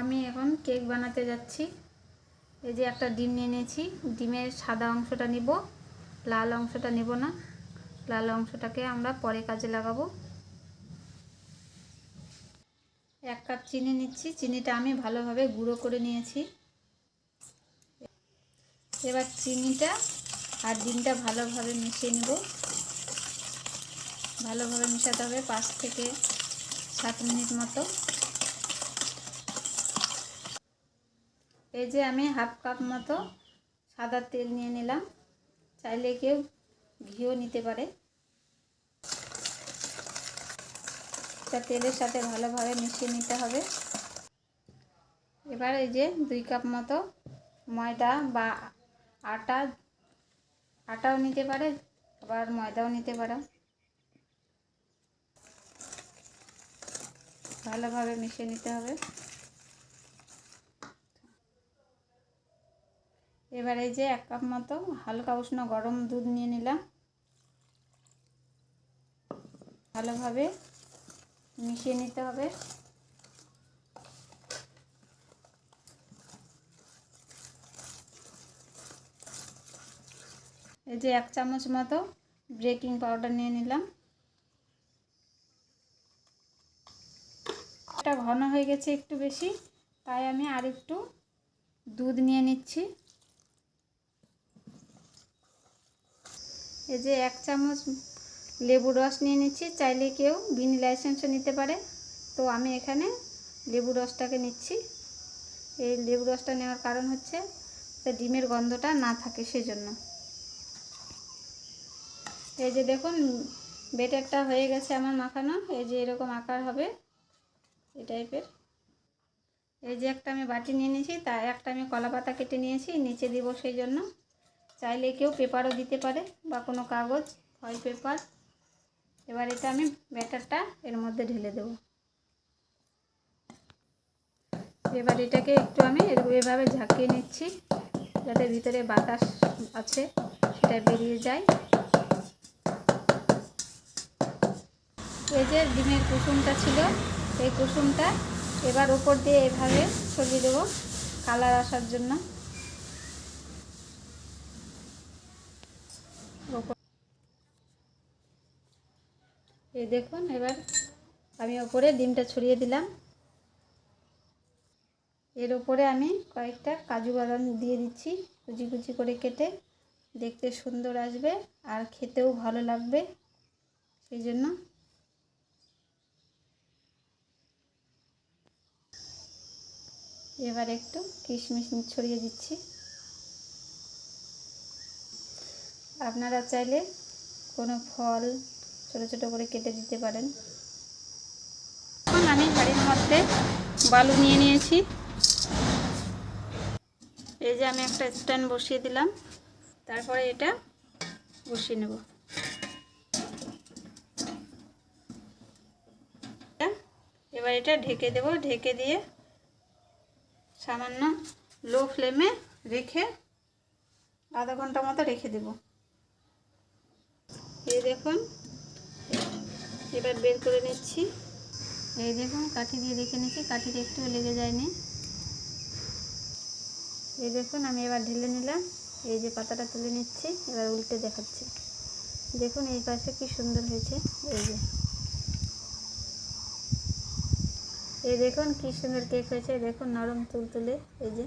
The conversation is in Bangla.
আমি এখন কেক বানাতে যাচ্ছি। এই যে একটা ডিম নিয়ে নিয়েছি। ডিমের সাদা অংশটা নিব, লাল অংশটা নেব না। লাল অংশটাকে আমরা পরে কাজে লাগাবো। এক কাপ চিনি নিচ্ছি। চিনিটা আমি ভালোভাবে গুঁড়ো করে নিয়েছি। এবার চিনিটা আর ডিমটা ভালোভাবে মিশিয়ে নেব। ভালোভাবে মেশাতে হবে পাঁচ থেকে সাত মিনিট মতো। এই যে আমি হাফ কাপ মতো সাদা তেল নিয়ে নিলাম। চাইলে কেউ ঘিও নিতে পারে। এটা তেলের সাথে ভালোভাবে মিশিয়ে নিতে হবে। এবার এই যে দুই কাপ মতো ময়দা বা আটা, আটাও নিতে পারে, আবার ময়দাও নিতে পারো। ভালোভাবে মিশিয়ে নিতে হবে। এবার এই যে এক কাপ মতো হালকা উষ্ণ গরম দুধ নিয়ে নিলাম। ভালোভাবে মিশিয়ে নিতে হবে। এই যে এক চামচ মতো বেকিং পাউডার নিয়ে নিলাম। এটা ঘন হয়ে গেছে একটু বেশি, তাই আমি আর একটু দুধ নিয়ে নিচ্ছি। এই যে এক চামচ লেবু রস নিয়ে নিচ্ছি। চাইলে কেউ ভিনিলা লাইসেন্সও নিতে পারে। তো আমি এখানে লেবু রসটাকে নিচ্ছি। এই লেবু রসটা নেওয়ার কারণ হচ্ছে ডিমের গন্ধটা না থাকে সেজন্য। এই যে দেখুন বেটারটা হয়ে গেছে আমার মাখানো। এই যে এরকম আকার হবে এই টাইপের। এই যে একটা আমি বাটি নিয়ে নিয়েছি, তা একটা আমি কলা পাতা কেটে নিয়েছি, নিচে দিব সেই জন্য। চাইলে কেউ পেপারও দিতে পারে বা কোনো কাগজ ফয়েল পেপার। এবার এটা আমি ব্যাটারটা এর মধ্যে ঢেলে দেব। এবার এটাকে একটু আমি এভাবে ঝাঁকিয়ে নিচ্ছি যাতে ভিতরে বাতাস আছে, সেটা বেরিয়ে যায়। এই যে ডিমের কুসুমটা ছিল, এই কুসুমটা এবার উপর দিয়ে এভাবে ছড়িয়ে দেবো, কালার আসার জন্য ওপর- এই দেখুন, এবার আমি ওপরে ডিমটা ছড়িয়ে দিলাম। এর ওপরে আমি কয়েকটা কাজু বাদাম দিয়ে দিচ্ছি, কুচি কুচি করে কেটে। দেখতে সুন্দর আসবে আর খেতেও ভালো লাগবে, সেই জন্য। এবার একটু কিশমিশ ছড়িয়ে দিচ্ছি। আপনারা চাইলে কোনো ফল ছোটো ছোটো করে কেটে দিতে পারেন। এখন আমি হাড়ির মধ্যে বালু নিয়ে নিয়েছি। এই যে আমি একটা স্ট্যান্ড বসিয়ে দিলাম। তারপরে এটা বসিয়ে নেব। এবার এটা ঢেকে দেব। ঢেকে দিয়ে সামান্য লো ফ্লেমে রেখে আধা ঘণ্টা মতো রেখে দেব। এই দেখুন এবার বের করে নিচ্ছি। এই দেখুন, কাঠি দিয়ে রেখে নিচ্ছি কাঠিতে একটু লেগে যায়নি। এই দেখুন, আমি এবার ঢেলে নিলাম। এই যে পাতাটা তুলে নিচ্ছি, এবার উল্টে দেখাচ্ছি। দেখুন, এই পাশে কি সুন্দর হয়েছে। এই যে। এই দেখুন, কি সুন্দর কেক হয়েছে। দেখুন, নরম তুলতুলে। এই যে।